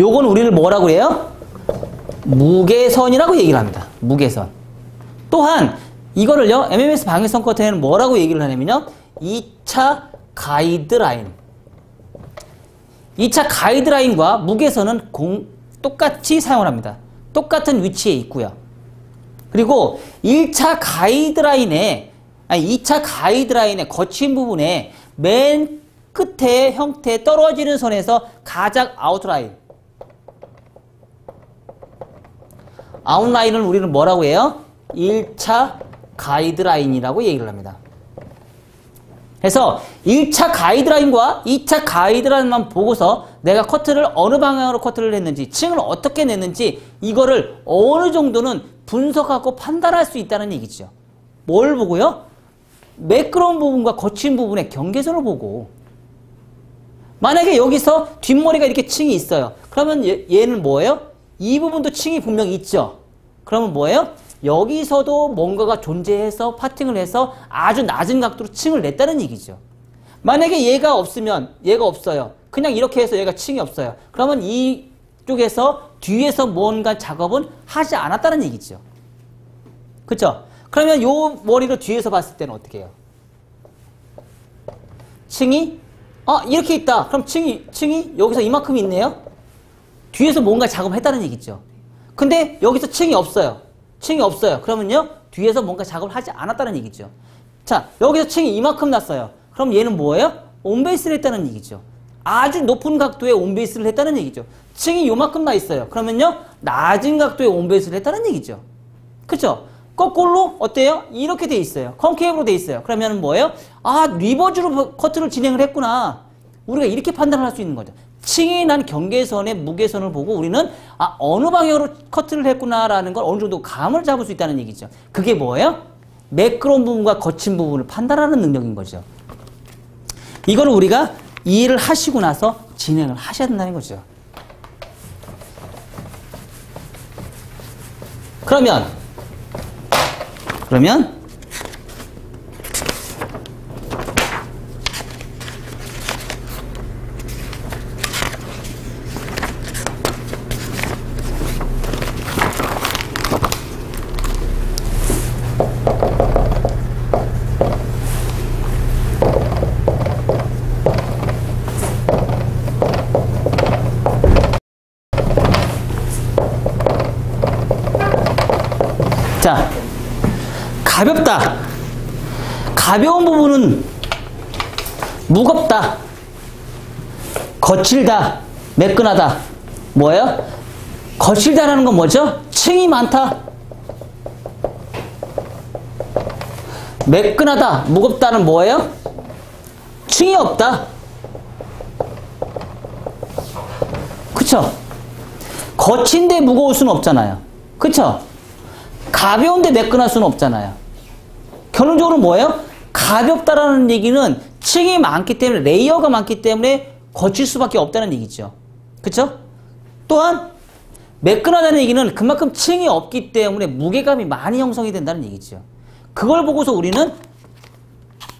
요건 우리를 뭐라고 그래요? 무게선이라고 얘기를 합니다. 무게선. 또한 이거를요. MMS 방해성 커트에는 뭐라고 얘기를 하냐면요. 2차 가이드라인. 2차 가이드라인과 무게선은 공, 똑같이 사용을 합니다. 똑같은 위치에 있고요. 그리고 1차 가이드라인에 아니 2차 가이드라인의 거친 부분에 맨 끝에 형태 떨어지는 선에서 가장 아웃라인 아웃라인을 우리는 뭐라고 해요? 1차 가이드라인이라고 얘기를 합니다. 그래서 1차 가이드라인과 2차 가이드라인만 보고서 내가 커트를 어느 방향으로 커트를 했는지 층을 어떻게 냈는지 이거를 어느 정도는 분석하고 판단할 수 있다는 얘기죠. 뭘 보고요? 매끄러운 부분과 거친 부분의 경계선을 보고 만약에 여기서 뒷머리가 이렇게 층이 있어요. 그러면 얘, 는 뭐예요? 이 부분도 층이 분명히 있죠. 그러면 뭐예요? 여기서도 뭔가가 존재해서 파팅을 해서 아주 낮은 각도로 층을 냈다는 얘기죠. 만약에 얘가 없으면 얘가 없어요. 그냥 이렇게 해서 얘가 층이 없어요. 그러면 이쪽에서 뒤에서 뭔가 작업은 하지 않았다는 얘기죠. 그쵸? 그러면 요 머리를 뒤에서 봤을 때는 어떻게 해요? 층이 아 이렇게 있다. 그럼 층이 층이 여기서 이만큼 있네요. 뒤에서 뭔가 작업을 했다는 얘기죠. 근데 여기서 층이 없어요. 층이 없어요. 그러면요. 뒤에서 뭔가 작업을 하지 않았다는 얘기죠. 자, 여기서 층이 이만큼 났어요. 그럼 얘는 뭐예요? 온베이스를 했다는 얘기죠. 아주 높은 각도의 온베이스를 했다는 얘기죠. 층이 요만큼 나 있어요. 그러면요. 낮은 각도의 온베이스를 했다는 얘기죠. 그쵸? 거꾸로 어때요? 이렇게 돼 있어요. 컨케이브로 돼 있어요. 그러면 뭐예요? 아, 리버즈로 커트를 진행을 했구나. 우리가 이렇게 판단을 할 수 있는 거죠. 층이 난 경계선의 무게선을 보고 우리는 아 어느 방향으로 커트를 했구나라는 걸 어느 정도 감을 잡을 수 있다는 얘기죠. 그게 뭐예요? 매끄러운 부분과 거친 부분을 판단하는 능력인 거죠. 이거는 우리가 이해를 하시고 나서 진행을 하셔야 된다는 거죠. 그러면 그러면 자, 가볍다. 가벼운 부분은 무겁다. 거칠다. 매끈하다. 뭐예요? 거칠다라는 건 뭐죠? 층이 많다. 매끈하다. 무겁다는 뭐예요? 층이 없다. 그쵸? 거친데 무거울 수는 없잖아요. 그쵸? 가벼운데 매끈할 수는 없잖아요. 결론적으로 뭐예요? 가볍다라는 얘기는 층이 많기 때문에 레이어가 많기 때문에 거칠 수밖에 없다는 얘기죠. 그쵸? 또한 매끈하다는 얘기는 그만큼 층이 없기 때문에 무게감이 많이 형성이 된다는 얘기죠. 그걸 보고서 우리는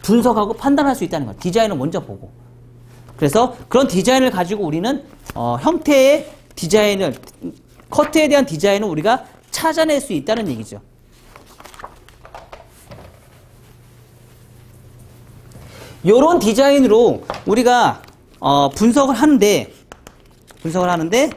분석하고 판단할 수 있다는 거예요. 디자인을 먼저 보고. 그래서 그런 디자인을 가지고 우리는 어, 형태의 디자인을 커트에 대한 디자인을 우리가 찾아낼 수 있다는 얘기죠. 이런 디자인으로 우리가 어, 분석을 하는데 분석을 하는데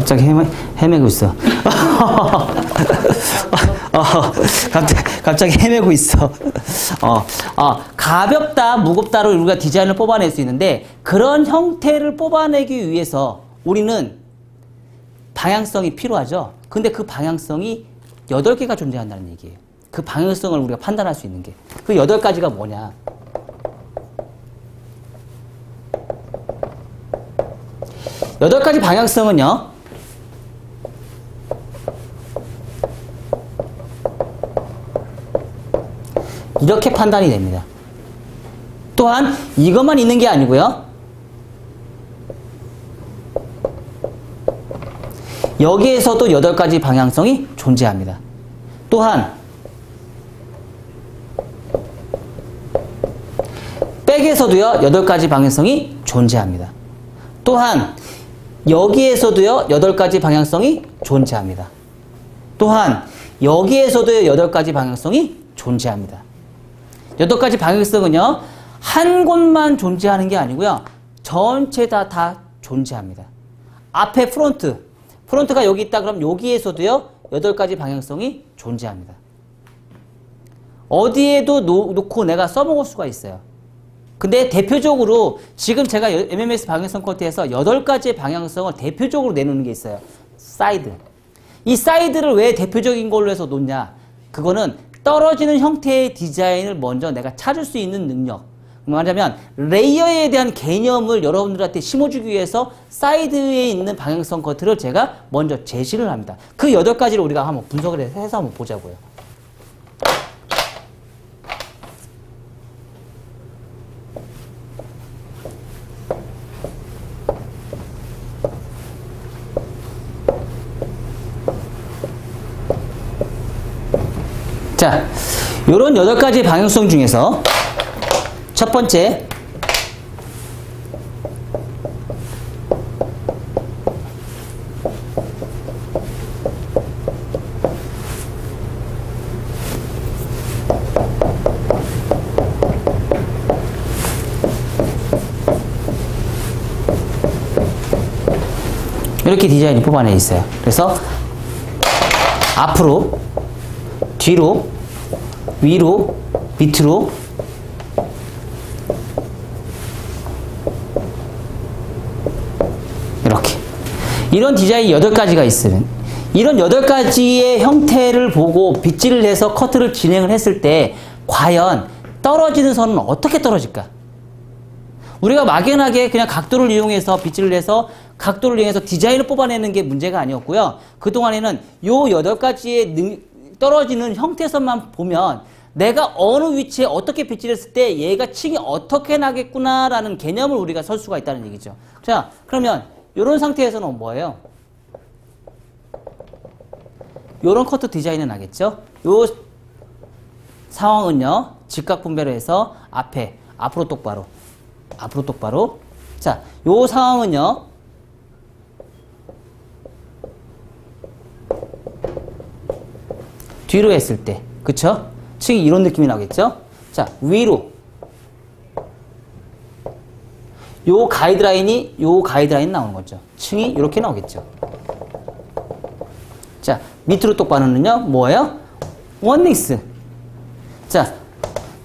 갑자기 헤매, 헤매고 있어. 어, 갑자기, 갑자기 헤매고 있어. 어, 어, 가볍다, 무겁다로 우리가 디자인을 뽑아낼 수 있는데 그런 형태를 뽑아내기 위해서 우리는 방향성이 필요하죠. 근데 그 방향성이 8개가 존재한다는 얘기예요. 그 방향성을 우리가 판단할 수 있는 게. 그 8가지가 뭐냐. 여덟 가지 방향성은요. 이렇게 판단이 됩니다. 또한 이것만 있는 게 아니고요. 여기에서도 8가지 방향성이 존재합니다. 또한 백에서도요 8가지 방향성이 존재합니다. 또한 여기에서도요 8가지 방향성이 존재합니다. 또한 여기에서도요 8가지 방향성이 존재합니다. 8가지 방향성은요 한 곳만 존재하는 게 아니고요 전체 다 다 존재합니다. 앞에 프론트 프론트가 여기 있다 그럼 여기에서도요 8가지 방향성이 존재합니다. 어디에도 놓고 내가 써먹을 수가 있어요. 근데 대표적으로 지금 제가 MMS 방향성 커트에서 8가지의 방향성을 대표적으로 내놓는 게 있어요. 사이드. 이 사이드를 왜 대표적인 걸로 해서 놓냐? 그거는 떨어지는 형태의 디자인을 먼저 내가 찾을 수 있는 능력. 말하자면 레이어에 대한 개념을 여러분들한테 심어주기 위해서 사이드에 있는 방향성 커트를 제가 먼저 제시를 합니다. 그 8가지를 우리가 한번 분석을 해서 한번 보자고요. 자, 요런 여덟 가지 방향성 중에서 첫 번째 이렇게 디자인이 뽑아내 있어요. 그래서 앞으로 뒤로, 위로, 밑으로 이렇게 이런 디자인이 8가지가 있으면 이런 8가지의 형태를 보고 빗질을 해서 커트를 진행을 했을 때 과연 떨어지는 선은 어떻게 떨어질까? 우리가 막연하게 그냥 각도를 이용해서 빗질을 해서 각도를 이용해서 디자인을 뽑아내는 게 문제가 아니었고요. 그동안에는 요 8가지의 능, 떨어지는 형태선만 보면 내가 어느 위치에 어떻게 빗질했을 때 얘가 층이 어떻게 나겠구나라는 개념을 우리가 설 수가 있다는 얘기죠. 자, 그러면 이런 상태에서는 뭐예요? 이런 커트 디자인은 나겠죠? 요 상황은요. 직각 분배를 해서 앞에 앞으로 똑바로 앞으로 똑바로 자, 요 상황은요. 뒤로 했을 때 그쵸? 층이 이런 느낌이 나겠죠? 자 위로 요 가이드라인이 요 가이드라인 나오는 거죠. 층이 이렇게 나오겠죠. 자 밑으로 똑바로는요 뭐예요? 원닉스 자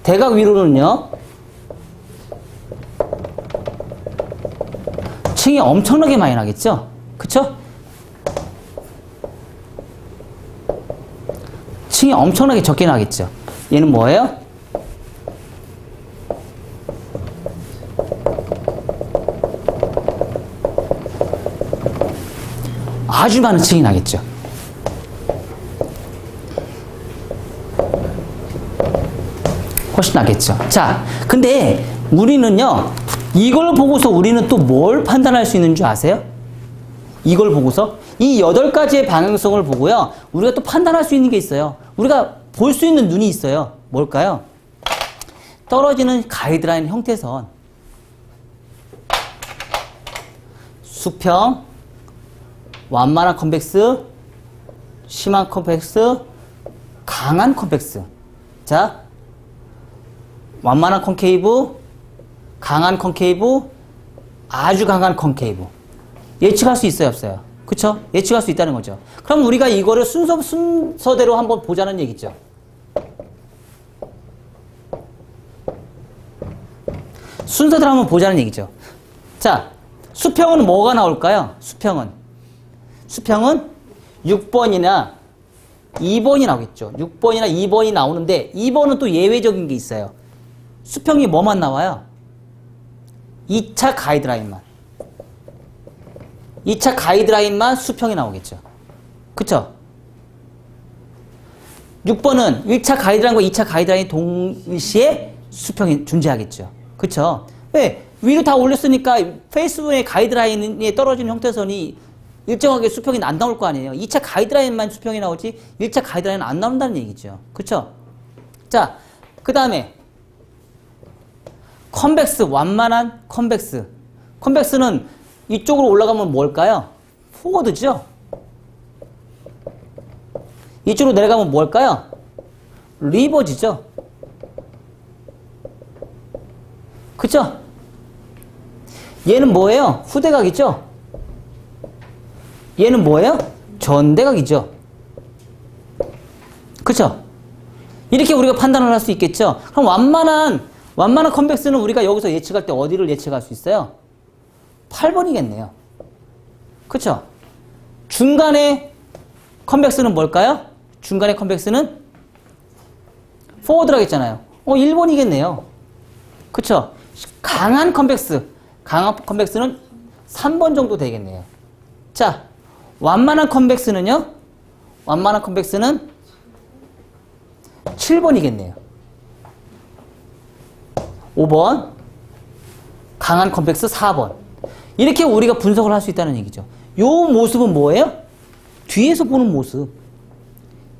대각 위로는요 층이 엄청나게 많이 나겠죠? 그쵸? 층이 엄청나게 적게 나겠죠. 얘는 뭐예요? 아주 많은 층이 나겠죠. 훨씬 나겠죠. 자, 근데 우리는요, 이걸 보고서 우리는 또 뭘 판단할 수 있는 줄 아세요? 이걸 보고서 이 여덟 가지의 방향성을 보고요. 우리가 또 판단할 수 있는 게 있어요. 우리가 볼 수 있는 눈이 있어요. 뭘까요? 떨어지는 가이드라인 형태선. 수평, 완만한 컨벡스, 심한 컨벡스, 강한 컨벡스. 자, 완만한 컨케이브, 강한 컨케이브, 아주 강한 컨케이브. 예측할 수 있어요, 없어요? 그쵸? 예측할 수 있다는 거죠. 그럼 우리가 이거를 순서, 순서대로 한번 보자는 얘기죠. 순서대로 한번 보자는 얘기죠. 자, 수평은 뭐가 나올까요? 수평은. 수평은 6번이나 2번이 나오겠죠. 6번이나 2번이 나오는데 2번은 또 예외적인 게 있어요. 수평이 뭐만 나와요? 2차 가이드라인만. 2차 가이드라인만 수평이 나오겠죠. 그쵸? 6번은 1차 가이드라인과 2차 가이드라인 동시에 수평이 존재하겠죠. 그쵸? 왜? 위로 다 올렸으니까 페이스북의 가이드라인에 떨어지는 형태선이 일정하게 수평이 안 나올 거 아니에요. 2차 가이드라인만 수평이 나오지 1차 가이드라인은 안 나온다는 얘기죠. 그쵸? 자, 그 다음에 컨벡스, 완만한 컨벡스. 컨벡스는 이쪽으로 올라가면 뭘까요? 포워드죠? 이쪽으로 내려가면 뭘까요? 리버지죠? 그쵸? 얘는 뭐예요? 후대각이죠? 얘는 뭐예요? 전대각이죠? 그쵸? 이렇게 우리가 판단을 할 수 있겠죠? 그럼 완만한, 완만한 컨벡스는 우리가 여기서 예측할 때 어디를 예측할 수 있어요? 8번이겠네요. 그쵸? 중간에 컨벡스는 뭘까요? 중간에 컨벡스는 포워드라고 했잖아요. 어, 1번이겠네요. 그쵸? 강한 컨벡스. 강한 컨벡스는 3번 정도 되겠네요. 자, 완만한 컨벡스는요? 완만한 컨벡스는 7번이겠네요. 5번. 강한 컨벡스 4번. 이렇게 우리가 분석을 할 수 있다는 얘기죠. 요 모습은 뭐예요? 뒤에서 보는 모습.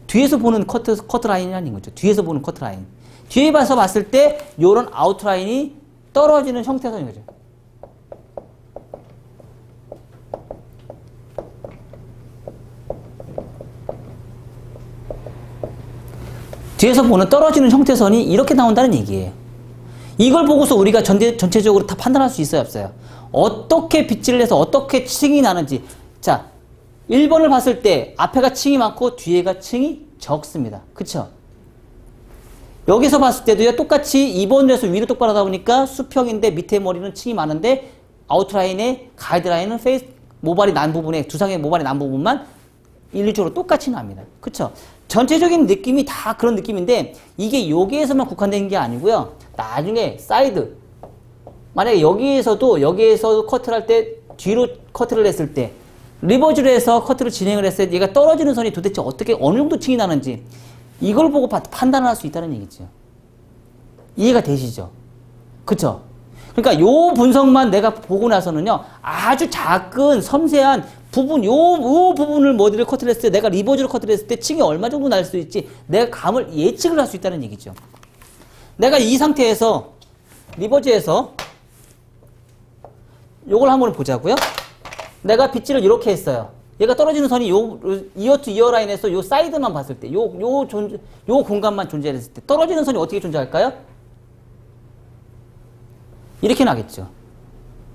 뒤에서 보는 커트, 커트 라인이라는 거죠. 뒤에서 보는 커트 라인. 뒤에 봐서 봤을 때 요런 아웃라인이 떨어지는 형태선인 거죠. 뒤에서 보는 떨어지는 형태선이 이렇게 나온다는 얘기예요. 이걸 보고서 우리가 전체, 전체적으로 다 판단할 수 있어요, 없어요? 어떻게 빗질을 해서 어떻게 층이 나는지. 자, 1번을 봤을 때 앞에가 층이 많고 뒤에가 층이 적습니다. 그쵸? 여기서 봤을 때도요, 똑같이 2번에서 위로 똑바로 하다 보니까 수평인데 밑에 머리는 층이 많은데 아웃라인에 가이드라인은 페이스, 모발이 난 부분에, 두상의 모발이 난 부분만 일률적으로 똑같이 납니다. 그쵸? 전체적인 느낌이 다 그런 느낌인데 이게 여기에서만 국한된 게 아니고요. 나중에 사이드 만약에 여기에서도 여기에서 커트를 할 때 뒤로 커트를 했을 때 리버즈로 해서 커트를 진행을 했을 때 얘가 떨어지는 선이 도대체 어떻게 어느 정도 층이 나는지 이걸 보고 판단할 수 있다는 얘기죠. 이해가 되시죠? 그쵸? 그러니까 요 분석만 내가 보고 나서는요 아주 작은 섬세한 부분 요, 요 부분을 모델을 커트를 했을 때 내가 리버즈로 커트를 했을 때 층이 얼마 정도 날 수 있지 내가 감을 예측을 할 수 있다는 얘기죠. 내가 이 상태에서 리버즈에서 요걸 한번 보자고요. 내가 빗질을 이렇게 했어요. 얘가 떨어지는 선이 요 이어 투 이어 라인에서 요 사이드만 봤을 때, 요 요 존재 요 공간만 존재했을 때 떨어지는 선이 어떻게 존재할까요? 이렇게 나겠죠.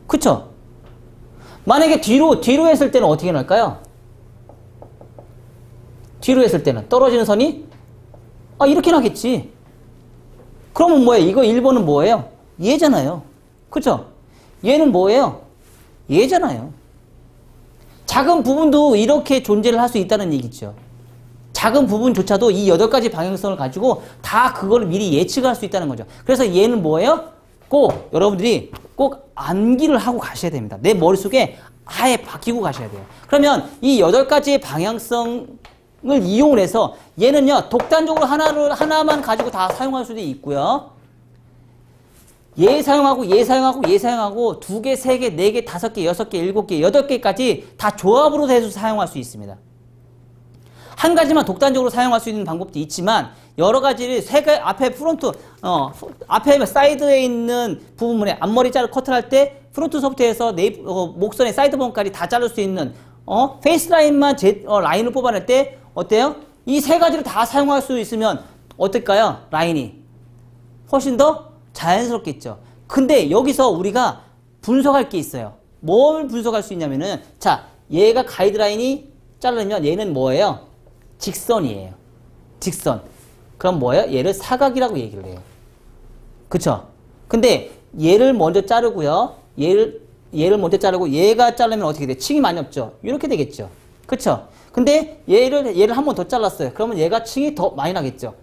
그쵸? 만약에 뒤로 뒤로 했을 때는 어떻게 날까요? 뒤로 했을 때는 떨어지는 선이 아 이렇게 나겠지. 그러면 뭐예요? 이거 1번은 뭐예요? 얘잖아요. 그쵸? 얘는 뭐예요? 얘잖아요. 작은 부분도 이렇게 존재를 할 수 있다는 얘기죠. 작은 부분조차도 이 여덟 가지 방향성을 가지고 다 그걸 미리 예측할 수 있다는 거죠. 그래서 얘는 뭐예요? 꼭 여러분들이 꼭 암기를 하고 가셔야 됩니다. 내 머릿속에 아예 박히고 가셔야 돼요. 그러면 이 여덟 가지의 방향성을 이용을 해서 얘는요, 독단적으로 하나를, 하나만 가지고 다 사용할 수도 있고요. 얘 사용하고 얘 사용하고 얘 사용하고 두 개, 세 개, 네 개, 다섯 개, 여섯 개, 일곱 개, 여덟 개까지 다 조합으로 해서 사용할 수 있습니다. 한 가지만 독단적으로 사용할 수 있는 방법도 있지만 여러 가지를 세 개 앞에 프론트 어 앞에 사이드에 있는 부분에 앞머리 자를 커트를 할때 프론트서부터해서 네이 어, 목선의 사이드 본까지 다 자를 수 있는 어 페이스 라인만 제 어, 라인을 뽑아낼 때 어때요? 이 세 가지를 다 사용할 수 있으면 어떨까요? 라인이 훨씬 더 자연스럽겠죠. 근데 여기서 우리가 분석할 게 있어요. 뭘 분석할 수 있냐면은 자 얘가 가이드라인이 자르면 얘는 뭐예요? 직선이에요. 직선. 그럼 뭐예요? 얘를 사각이라고 얘기를 해요. 그쵸? 근데 얘를 먼저 자르고요. 얘를 얘를 먼저 자르고 얘가 자르면 어떻게 돼? 층이 많이 없죠. 이렇게 되겠죠. 그쵸? 근데 얘를 얘를 한 번 더 잘랐어요. 그러면 얘가 층이 더 많이 나겠죠.